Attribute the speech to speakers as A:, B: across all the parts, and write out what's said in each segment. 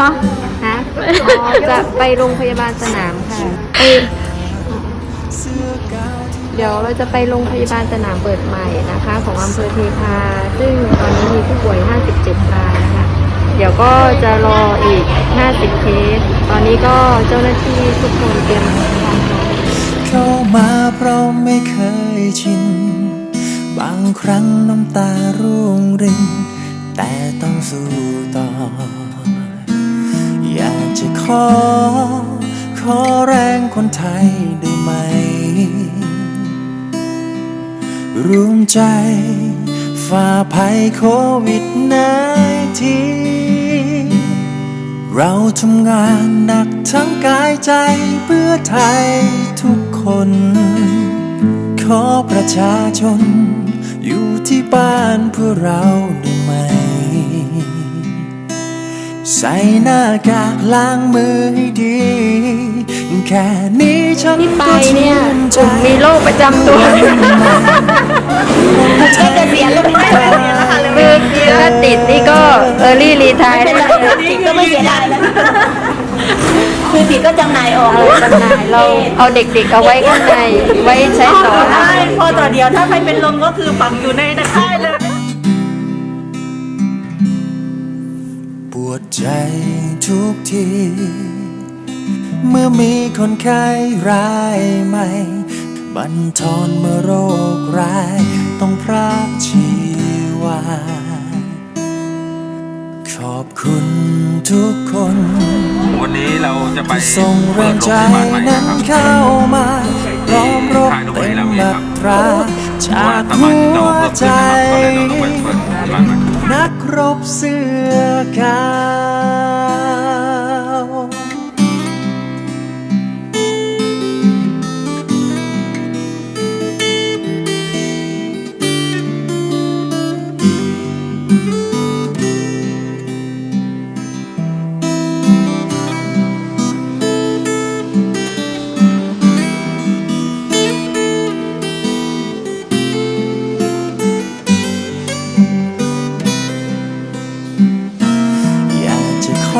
A: อ๋อจะไปโรงพยาบาลสนามค่ะไปเดี๋ยวเราจะไปโรงพยาบาลสนามเปิดใหม่นะคะ ของอำเภอเทพาซึ่งตอนนี้มีผู้ป่วย 57รายนะคะ เดี๋ยวก็จะรออีก 50 เคส ตอนนี้ก็เจ้าหน้าที่ทุกคนเตรียมความพร้อม
B: เข้ามาเพราะไม่เคยชิน บางครั้งน้ำตาร่วงริน แต่ต้องสู้ต่ออยาก จะขอ ขอแรงคนไทยได้ไหม รวมใจฝ่าภัยโควิดนทีเราทำงานหนักทั้งกายใจเพื่อไทยทุกคน ขอประชาชน อยู่ที่บ้านเพื่อเราได้ไหม ใส่หน้ากากล้างมือให้ดี แค่นี้ฉัน
A: ที่ไป
B: ก็
A: เนี่ย
B: ชื่น
A: ก
B: ใจ
A: ลุ่มมีโรคประจำตัว
C: ก็จะเสียแล้วไม่ได้เสียแล้วค่ะเลย
A: คือถ้าติดนี่ก็เออรี่รีทาย
C: เป็นไรติดก็ไม่เสียดายแล้วคือติดก็จำหน่ายออก
A: เออจำหน่ายเราเอาเด็กๆเอาไว้ข้างในไว้ใช้สอน
C: ใช่พอต่อเดียวถ้าใครเป็นลมก็คือฝังอยู่ในตะไคร่เลย
B: วดใจทุกที เมื่อมีคนไข้รายใหม่ บันทอนเมื่อโรคร้าย ต้องพรากชีวา ขอบคุณทุกคน
D: วันนี้เราจะไป
B: ที่ส่งแร
D: เปิด
B: ง
D: โรง
B: ใจ
D: พยาบาลใหม่
B: นั้
D: นะ
B: น
D: ครับ
B: เข้ามาพร้อมรบเต็มบัตรา
D: เพราะว่า
B: จาก
D: ส
B: หั
D: มาชิกเรา
B: ว
D: เพิ่ม
B: ใจ
D: ขึ้นนะครับก็เลยเราต้องไปเปิดโรงพยาบาลใหม่
B: นักรบเสื้อ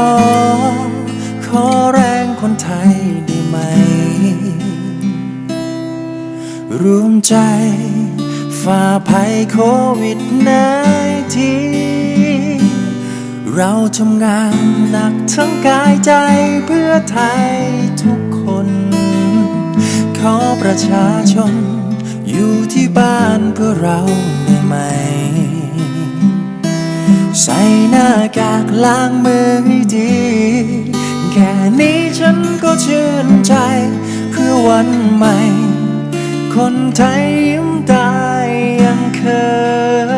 B: อ ขอแรงคนไทยได้ไหม รวมใจฝ่าภัยโควิดนทีเราทำงานหนักทั้งกายใจเพื่อไทยทุกคน ขอประชาชน อยู่ที่บ้านเพื่อเราได้ไหม ใส่หน้ากากล้างมือให้ดี แค่นี้ฉันก็ชื่นใจ เพื่อวันใหม่ คนไทยยิ้มได้ยังเคย